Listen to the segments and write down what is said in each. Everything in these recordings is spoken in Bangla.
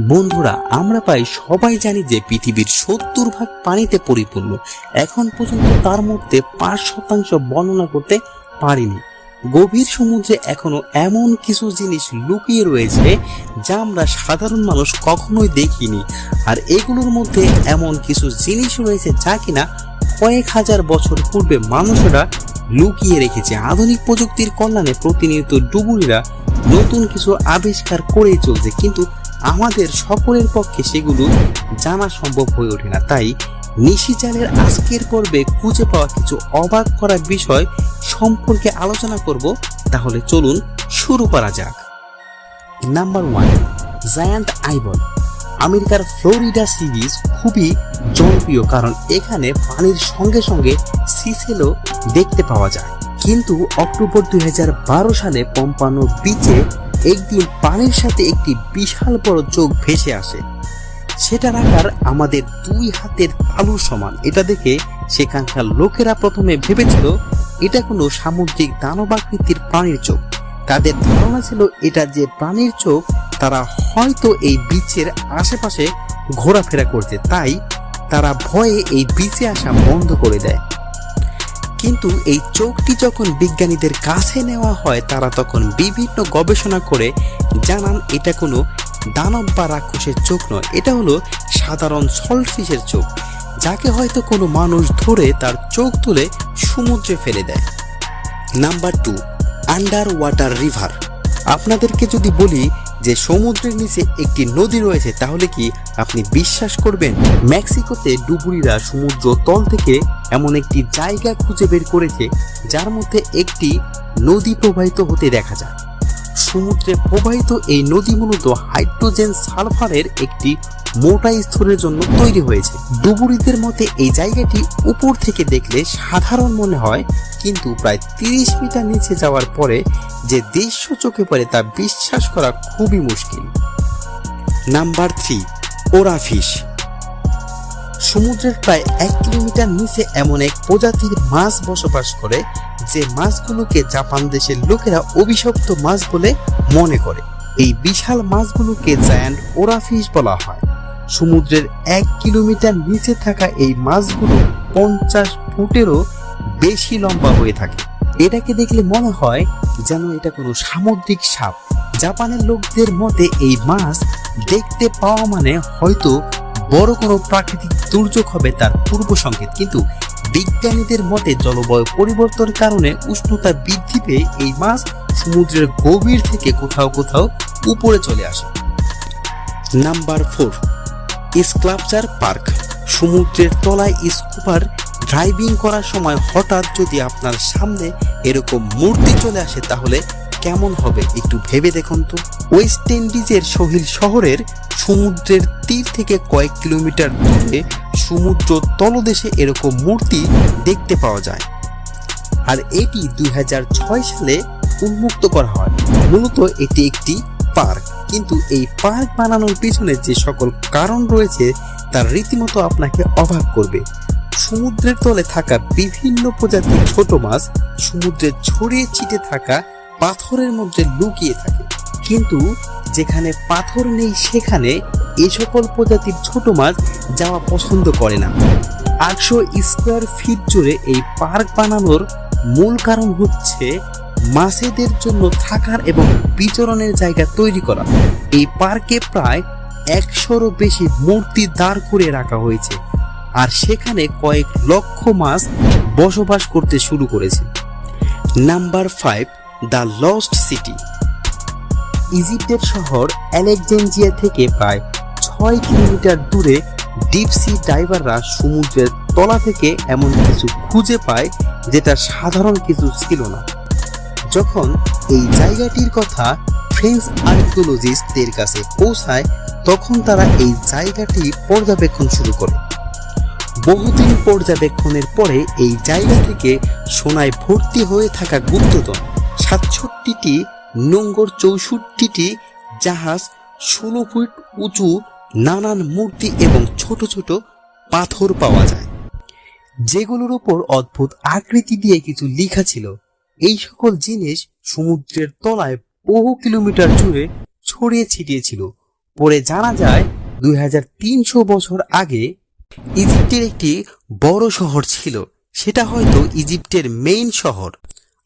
বন্ধুরা, আমরা প্রায় সবাই জানি যে পৃথিবীর সত্তর ভাগ পানিতে পরিপূর্ণ। এখন পর্যন্ত তার মধ্যে পাঁচ শতাংশ বর্ণনা করতে পারিনি। গভীর সমুদ্রে এখনও এমন কিছু জিনিস লুকিয়ে রয়েছে যা আমরা সাধারণ মানুষ কখনোই দেখিনি। আর এগুলোর মধ্যে এমন কিছু জিনিস রয়েছে যা কিনা কয়েক হাজার বছর পূর্বে মানুষেরা লুকিয়ে রেখেছে। আধুনিক প্রযুক্তির কল্যাণে প্রতিনিয়ত ডুবুরিরা নতুন কিছু আবিষ্কার করেই চলছে। কিন্তু আমাদের সকলের পক্ষে সেগুলো জানা সম্ভব হয়ে ওঠে না। তাই নিশিজালের আজকের পর্বে খুঁজে পাওয়া কিছু অবাক করা বিষয় সম্পর্কে আলোচনা করব। তাহলে চলুন শুরু করা যাক। নাম্বার ওয়ান জায়ান্ট আইবল আমেরিকার ফ্লোরিডা সিরিজ খুবই জনপ্রিয়, কারণ এখানে পানির সঙ্গে সঙ্গে সিসেলও দেখতে পাওয়া যায়। কিন্তু অক্টোবর দুই হাজার বারো সালে পম্পানো বিচে একদিন পানির সাথে একটি বিশাল বড় চোখ ভেসে আসে। সেটার আকার আমাদের দুই হাতের তালুর সমান। এটা দেখে সেখানকার লোকেরা প্রথমে ভেবেছিল, এটা কোনো সামুদ্রিক দানবাকৃতির প্রাণীর চোখ। তাদের ধারণা ছিল, এটা যে প্রাণীর চোখ, তারা হয়তো এই বিচের আশেপাশে ঘোরাফেরা করছে। তাই তারা ভয়ে এই বিচে আসা বন্ধ করে দেয়। কিন্তু এই চোখটি যখন বিজ্ঞানীদের কাছে নেওয়া হয়, তারা তখন বিভিন্ন গবেষণা করে জানান এটা কোনো দানব বা রাক্ষসের চোখ নয়। এটা হলো সাধারণ সল্টফিশের চোখ, যাকে হয়তো কোনো মানুষ ধরে তার চোখ তুলে সমুদ্রে ফেলে দেয়। Number two under water river আপনাদেরকে যদি বলি যে সমুদ্রের নিচে একটি নদী রয়েছে, তাহলে কি আপনি বিশ্বাস করবেন? মেক্সিকোতে ডুবুরিরা সমুদ্র তল থেকে এমন একটি জায়গা খুঁজে বের করেছে, যার মধ্যে একটি নদী প্রবাহিত হতে দেখা যায়। সমুদ্রে প্রবাহিত এই নদী মূলত হাইড্রোজেন সালফারের একটি মোটা স্তরের জন্য তৈরি হয়েছে। ডুবুরিদের মতে এই জায়গাটি উপর থেকে দেখলে সাধারণ মনে হয়, কিন্তু প্রায় তিরিশ মিটার নিচে যাওয়ার পরে যে দৃশ্য চোখে পড়ে তা বিশ্বাস করা খুবই মুশকিল। নাম্বার থ্রি ওরাফিশ সমুদ্রের প্রায় এক কিলোমিটার নিচে এমন এক প্রজাতির মাছ বসবাস করে, যে মাছগুলোকে জাপান দেশের লোকেরা অভিশপ্ত মাছ বলে মনে করে। এই বিশাল মাছগুলোকে জায়ান্ট ওরাফিশ বলা হয়। সমুদ্রের এক কিলোমিটার নিচে থাকা এই মাছগুলো পঞ্চাশ ফুটেরও বেশি লম্বা হয়ে থাকে। এটাকে দেখলে মনে হয় যেন এটা কোনো সামুদ্রিক সাপ। জাপানের লোকদের মতে এই মাছ দেখতে পাওয়া মানে হয়তো বড় কোনো প্রাকৃতিক দুর্যোগ হবে তার পূর্ব সংকেত। কিন্তু বিজ্ঞানীদের মতে জলবায়ু পরিবর্তনের কারণে উষ্ণতা বৃদ্ধি পেয়ে এই মাছ সমুদ্রের গভীর থেকে কোথাও কোথাও উপরে চলে আসে। Number four sculpture park. সমুদ্রের তলায় স্কুপার ড্রাইভিং করার সময় হঠাৎ যদি আপনার সামনে এরকম মূর্তি চলে আসে, তাহলে কেমন হবে? একটু ভেবে দেখুন তো। ওয়েস্ট ইন্ডিজের সহিল শহরের সমুদ্রের তীর থেকে কয়েক কিলোমিটার দূরে সমুদ্র তলদেশে এরকম মূর্তি দেখতে পাওয়া যায়। আর এটি দুই হাজার ছয় সালে উন্মুক্ত করা হয়। মূলত এটি একটি পার্ক। কিন্তু এই পার্ক বানানোর পিছনে যে সকল কারণ রয়েছে তার রীতিমতো আপনাকে অবাক করবে। সমুদ্রের তলে থাকা বিভিন্ন প্রজাতির ছোট মাছ সমুদ্রে ছড়িয়ে ছিটে থাকা পাথরের মধ্যে লুকিয়ে থাকে। কিন্তু যেখানে পাথর নেই, সেখানে এ সকল প্রজাতির ছোট মাছ যাওয়া পছন্দ করে না। আটশো স্কোয়ার ফিট জুড়ে এই পার্ক বানানোর মূল কারণ হচ্ছে মাছেদের জন্য থাকার এবং বিচরণের জায়গা তৈরি করা। এই পার্কে প্রায় একশোরও বেশি মূর্তি দাঁড় করে রাখা হয়েছে। আর সেখানে কয়েক লক্ষ মাছ বসবাস করতে শুরু করেছে। Number five, the lost city. ইজিপ্টের শহর অ্যালেকজেন্সিয়া থেকে প্রায় ছয় কিলোমিটার দূরে ডিপসি ডাইভাররা সমুদ্রের তলা থেকে এমন কিছু খুঁজে পায় যেটা সাধারণ কিছু ছিল না। যখন এই জায়গাটির কথা ফ্রেঞ্চ আর্কিওলজিস্টদের কাছে পৌঁছায়, তখন তারা এই জায়গাটি পর্যবেক্ষণ শুরু করে। বহুদিন পর্যবেক্ষণের পরে এই জায়গা থেকে সোনায় ভর্তি হয়ে থাকা গুপ্তধন, সাতষট্টিটি নোঙ্গর চৌষট্টিটি জাহাজ, ষোলো ফুট উঁচু নানান মূর্তি এবং ছোট ছোট পাথর পাওয়া যায়। যেগুলোর উপর অদ্ভুত আকৃতি দিয়ে কিছু লেখা ছিল। এই সকল জিনিস সমুদ্রের তলায় বহু কিলোমিটার জুড়ে ছড়িয়ে ছিটিয়ে ছিল পরে জানা যায়, দুই হাজার তিনশো বছর আগে ইজিপ্টের একটি বড় শহর ছিল। সেটা হয়তো ইজিপ্টের মেইন শহর।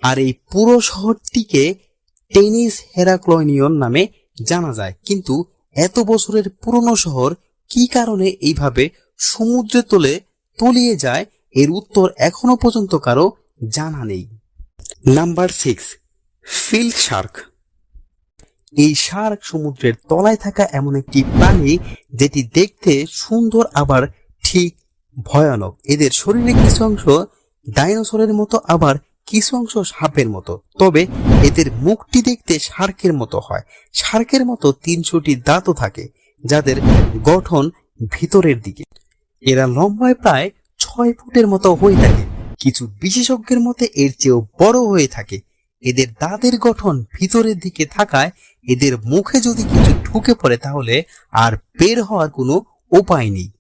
আর এই পুরো শহরটিকে টেনিস হেরাক্লয়নিয়ন নামে জানা যায়। কিন্তু এত বছরের পুরনো শহর কি কারণে এইভাবে সমুদ্রে তোলে তলিয়ে যায়, এর উত্তর এখনও পর্যন্ত কারও জানা নেই। নাম্বার সিক্স ফিল্ড শার্ক এই শার্ক সমুদ্রের তলায় থাকা এমন একটি প্রাণী যেটি দেখতে সুন্দর আবার ঠিক ভয়ানক। এদের শরীরে কিছু অংশ ডাইনোসরের মতো, আবার কিছু অংশ সাপের মতো। তবে এদের মুখটি দেখতে শার্কের মতো হয়। শার্কের মতো তিনশোটি দাঁতও থাকে, যাদের গঠন ভিতরের দিকে। এরা লম্বায় প্রায় ছয় ফুটের মতো হয়ে থাকে। কিছু বিশেষজ্ঞের মতে এর চেয়েও বড় হয়ে থাকে। এদের দাঁতের গঠন ভিতরের দিকে থাকায় এদের মুখে যদি কিছু ঢুকে পড়ে তাহলে আর বের হওয়ার কোনো উপায় নেই।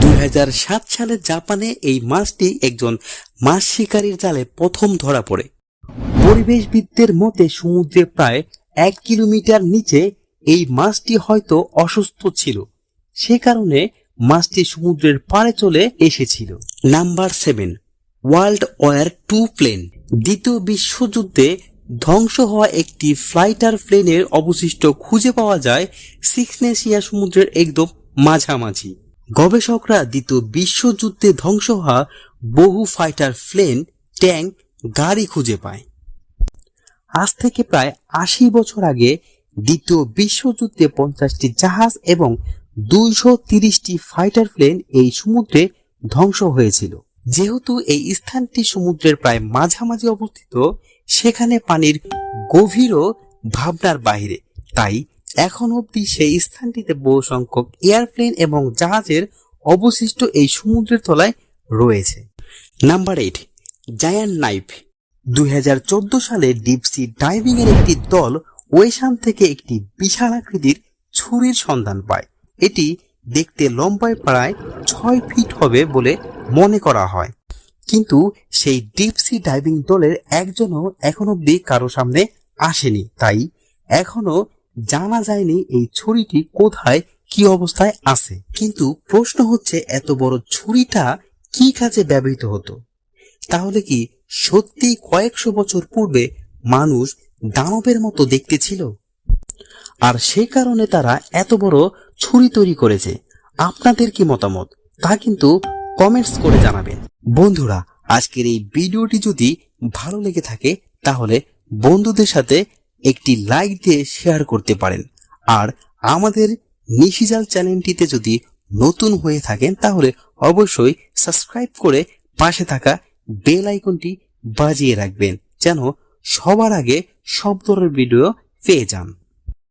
দু হাজার সাত সালে জাপানে এই মাছটি একজন মাছ শিকারীর জালে প্রথম ধরা পড়ে। পরিবেশবিদদের মতে সমুদ্রে প্রায় এক কিলোমিটার নিচে এই মাছটি হয়তো অসুস্থ ছিল। সে কারণে মাছটি সমুদ্রের পাড়ে চলে এসেছিল। Number seven. World war two plane, দ্বিতীয় বিশ্বযুদ্ধে ধ্বংস হওয়া একটি ফ্লাইটার প্লেনের অবশিষ্ট খুঁজে পাওয়া যায় সিক্সনেশিয়া সমুদ্রের একদম মাঝামাঝি। গবেষকরা দ্বিতীয় বিশ্বযুদ্ধে ধ্বংস হওয়া বহু ফাইটার প্লেন, ট্যাঙ্ক, গাড়ি খুঁজে পায়। আজ থেকে প্রায় আশি বছর আগে দ্বিতীয় বিশ্বযুদ্ধে পঞ্চাশটি জাহাজ এবং দুইশো তিরিশটি ফাইটার প্লেন এই সমুদ্রে ধ্বংস হয়েছিল। যেহেতু এই স্থানটি সমুদ্রের প্রায় মাঝামাঝি অবস্থিত, সেখানে পানির গভীরও ভাবনার বাইরে তাই এখন অবধি সেই স্থানটিতে বহু সংখ্যক এয়ারপ্লেন এবং জাহাজের অবশিষ্ট এই সমুদ্রের তলায় রয়েছে। নাম্বার এইট জায়ান্ট নাইফ দুই হাজার চোদ্দ সালে ডিপসি ডাইভিং এর একটি দল ওয়েশান থেকে একটি বিশাল আকৃতির ছুরির সন্ধান পায়। এটি দেখতে লম্বায় প্রায় ছয় ফিট হবে বলে মনে করা হয়। কিন্তু সেই ডিপসি ডাইভিং দলের একজনও এখন অব্দি কারও সামনে আসেনি। তাই এখনও জানা যায়নি এই ছুরিটি কোথায়, কি অবস্থায় আছে। কিন্তু প্রশ্ন হচ্ছে, এত বড় ছুরিটা কি কাজে ব্যবহৃত হতো? তাহলে কি সত্যি কয়েকশো বছর পূর্বে মানুষ দানবের মতো দেখতে ছিল? আর সে কারণে তারা এত বড় ছুরি তৈরি করেছে। আপনাদের কি মতামত? তা কিন্তু কমেন্টস করে জানাবেন। বন্ধুরা, আজকের এই ভিডিওটি যদি ভালো লেগে থাকে, তাহলে বন্ধুদের সাথে একটি লাইক দিয়ে শেয়ার করতে পারেন। আর আমাদের নিশিজাল চ্যানেলটিতে যদি নতুন হয়ে থাকেন, তাহলে অবশ্যই সাবস্ক্রাইব করে পাশে থাকা বেল আইকনটি বাজিয়ে রাখবেন, যেন সবার আগে সব ধরনের ভিডিও পেয়ে যান।